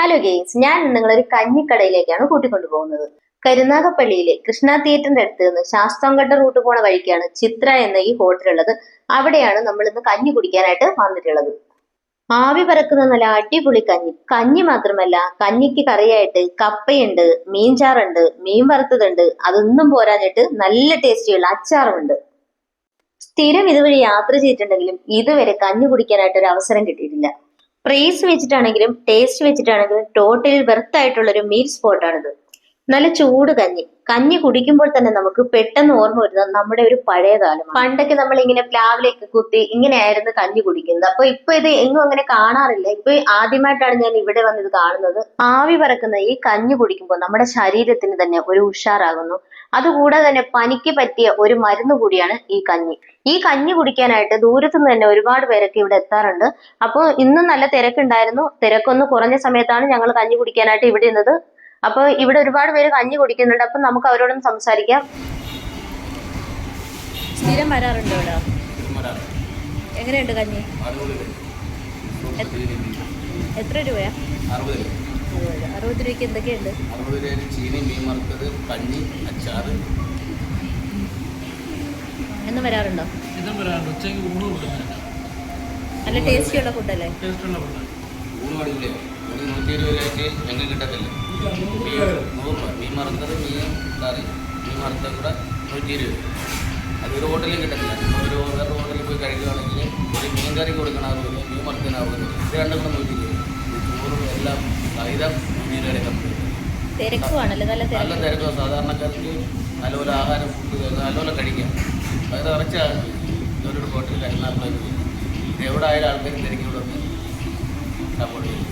Hello guys ഞാൻ നിങ്ങളെ നിങ്ങളൊരു കഞ്ഞിക്കടയിലേക്കാണ് കൂട്ടിക്കൊണ്ടു പോകുന്നത് കരുനാഗപ്പള്ളിയിലെ കൃഷ്ണ തിയേറ്ററിന്റെ അടുത്ത് നിന്ന് ശാസ്താംകട്ട റൂട്ട് പോണ വഴിക്കാണ് ചിത്ര എന്ന ഈ ഹോട്ടൽ ഉള്ളത്. അവിടെയാണ് നമ്മൾ ഇന്ന് കഞ്ഞി കുടിക്കാനായിട്ട് വന്നിട്ടുള്ളത്. ആവി പറക്കുന്ന നല്ല അടിപൊളി കഞ്ഞി. കഞ്ഞി മാത്രമല്ല കഞ്ഞിക്ക് കറിയായിട്ട് കപ്പയുണ്ട് മീൻചാറുണ്ട് മീൻ വറുത്തതുണ്ട്. അതൊന്നും പോരാഞ്ഞിട്ട് നല്ല ടേസ്റ്റിയുള്ള അച്ചാറുമുണ്ട്. സ്ഥിരം ഇതുവഴി യാത്ര ചെയ്തിട്ടുണ്ടെങ്കിലും ഇതുവരെ കഞ്ഞി കുടിക്കാനായിട്ട് ഒരു അവസരം കിട്ടിയിട്ടില്ല. പ്രൈസ് വെച്ചിട്ടാണെങ്കിലും ടേസ്റ്റ് വെച്ചിട്ടാണെങ്കിലും ടോട്ടലിൽ വെർത്ത് ആയിട്ടുള്ള ഒരു മീൽ സ്പോട്ടാണിത് നല്ല ചൂട് കഞ്ഞി. കഞ്ഞി കുടിക്കുമ്പോൾ തന്നെ നമുക്ക് പെട്ടെന്ന് ഓർമ്മ വരുന്നത് നമ്മുടെ ഒരു പഴയ കാലം പണ്ടൊക്കെ നമ്മൾ ഇങ്ങനെ പ്ലാവിലേക്ക് കുത്തി ഇങ്ങനെയായിരുന്നു കഞ്ഞി കുടിക്കുന്നത്. അപ്പൊ ഇപ്പൊ ഇത് എങ്ങും അങ്ങനെ കാണാറില്ല. ഇപ്പൊ ആദ്യമായിട്ടാണ് ഞാൻ ഇവിടെ വന്ന് ഇത് കാണുന്നത്. ആവി പറക്കുന്ന ഈ കഞ്ഞി കുടിക്കുമ്പോൾ നമ്മുടെ ശരീരത്തിന് തന്നെ ഒരു ഉഷാറാകുന്നു. അതുകൂടാതെ തന്നെ പനിക്ക് പറ്റിയ ഒരു മരുന്ന് കൂടിയാണ് ഈ കഞ്ഞി. ഈ കഞ്ഞി കുടിക്കാനായിട്ട് ദൂരത്തു നിന്ന് തന്നെ ഒരുപാട് പേരൊക്കെ ഇവിടെ എത്താറുണ്ട്. അപ്പോൾ ഇന്നും നല്ല തിരക്കുണ്ടായിരുന്നു. തിരക്കൊന്ന് കുറഞ്ഞ സമയത്താണ് ഞങ്ങൾ കഞ്ഞി കുടിക്കാനായിട്ട് ഇവിടെ ഇരുന്നത്. അപ്പോൾ ഇവിടെ ഒരുപാട് പേര് കഞ്ഞി കുടിക്കുന്നുണ്ട്. അപ്പം നമുക്ക് അവരോടൊന്ന് സംസാരിക്കാം. സ്ഥിരം വരാറുണ്ട് ഇവിടെ? എങ്ങനെയുണ്ട് കഞ്ഞി? എത്ര രൂപയാ? അറുപത് രൂപ. അറുപത് രൂപയ്ക്ക് എന്തൊക്കെയുണ്ട്? അറുപത് രൂപ ചീനി മീൻ വറുത്തത് കഞ്ഞി അച്ചാറ്. എന്നും വരാറുണ്ടോ? എന്നും വരാറുണ്ട്. ഉച്ചയ്ക്ക് ഊണ് കൊടുക്കുന്നുണ്ട് നല്ല ടേസ്റ്റിയുള്ള ഫുഡല്ലേ? ടേസ്റ്റുള്ള ഫുഡാണ്. ഊണ് അടിപൊളിയാണ് നൂറ്റി ഇരുപത് രൂപയ്ക്ക് ഞങ്ങൾക്ക് കിട്ടത്തില്ല. നൂറ് മീൻ വറുത്തത് മീൻ കറി മീൻ വറുത്തത് കൂടെ നൂറ്റി ഇരുപത് അത് ഒരു ഹോട്ടലിൽ കിട്ടത്തില്ല ഒരു വേറെ ഹോട്ടലിൽ പോയി കഴിക്കുകയാണെങ്കിൽ ഒരു മീൻ കറി കൊടുക്കണ അറുപത് മീൻ വറുത്തതിന് അറുപത് ഇത് രണ്ടും കൂടെ നൂറ്റി ഇരുപത് ചോറും എല്ലാം സഹിതം ഇരുപത് കമ്പനി നല്ല നല്ല സാധാരണക്കാർക്ക് നല്ലപോലെ ആഹാരം ഫുഡ് നല്ലപോലെ കഴിക്കാം. അത് നിറച്ച ഇതൊരു ഹോട്ടലിൽ എല്ലാവർക്കും എവിടെ ആയാലും ആൾക്കാർ തിരക്കി വന്ന് സപ്പോർട്ട് ചെയ്യും.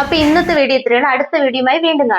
അപ്പൊ ഇന്നത്തെ വീഡിയോ ഇത്രയാണ് അടുത്ത വീഡിയോയുമായി വീണ്ടും കാണാം.